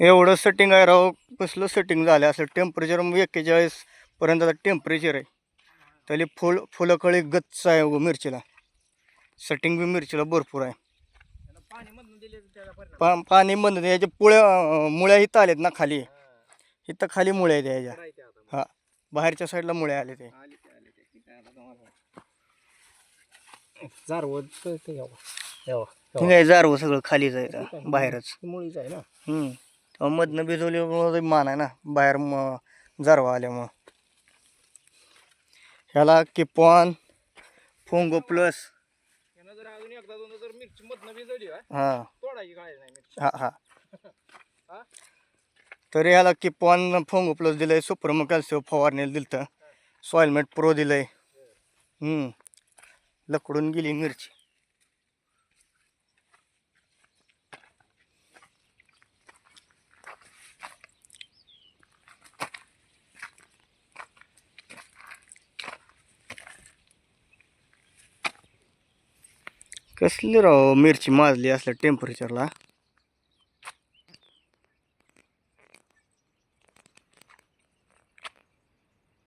एवढं सेटिंग आहे राव. कसलं सेटिंग झालं असं टेम्परेचर मग एक्केचाळीस पर्यंत आता टेम्परेचर आहे. तरी फुल फुलं कळी गच्च आहे मिरचीला. सेटिंग बी मिरचीला भरपूर आहे. पा पाणी बंद. याच्या पुळ्या मुळ्या इथं आल्यात ना खाली. इथं खाली मुळ्या आहेत याच्या. हा बाहेरच्या साईडला मुळे आले ते आहे जारवं सगळं खालीच आहे इथं, बाहेरच. मुळीच आहे ना? हम्म. तेव्हा मधनं भिजवल्यामुळं मान आहे ना बाहेर म जारवा आल्यामुळं. ह्याला किपॉन फोंगो प्लस. भिजवली हा, हां हा? तर ह्याला किपॉन फोंगो प्लस दिलंय सुप्रम कॅल्शियम फवारणीला दिलं सॉइलमेट प्रो दिलंय. हम्म. लकडून गेली मिरची. कसली राव मिरची माजली असल्या टेम्परेचरला